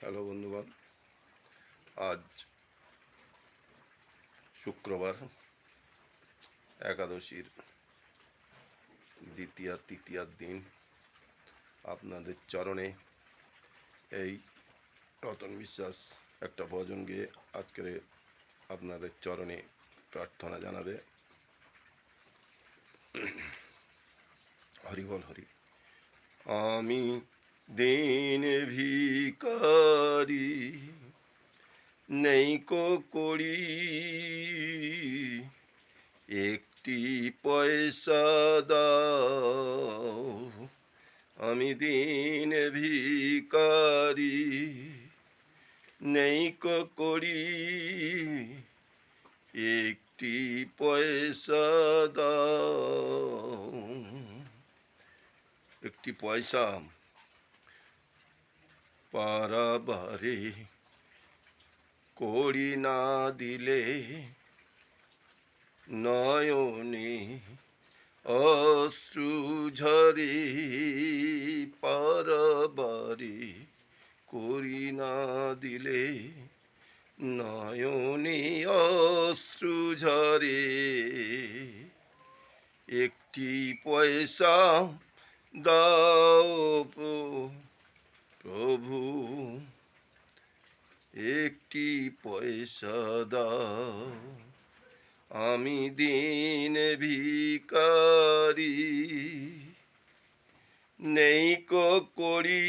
Hello বন্ধুগণ, আজ শুক্রবার একাদশীর দ্বিতীয় তৃতীয়ার দিন আপনাদের চরণে এই রতন বিশ্বাস একটা ভজন গিয়ে আজকের আপনাদের চরণে প্রার্থনা জানাবে। হরি বল হরি, আমি দিন ভিকারি নেই কো করি একটি পয়সা দাও, আমি দিন ভিকারি নেই কো করি একটি পয়সা দাও, একটি পয়সা। পারাবারে করি না দিলে নয়নে অশ্রু ঝরে পারাবারে করি না দিলে নয়নে অশ্রু ঝরে। একটি পয়সা দাও একটি পয়সা দাও। আমি দিন ভিকারি। নেই করি।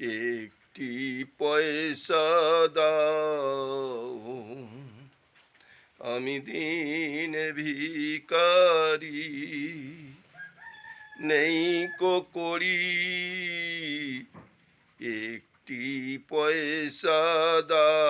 একটি পয়সা দাও। আমি দিন ভিকারি। নেই করি। একটি পয়সা দাও।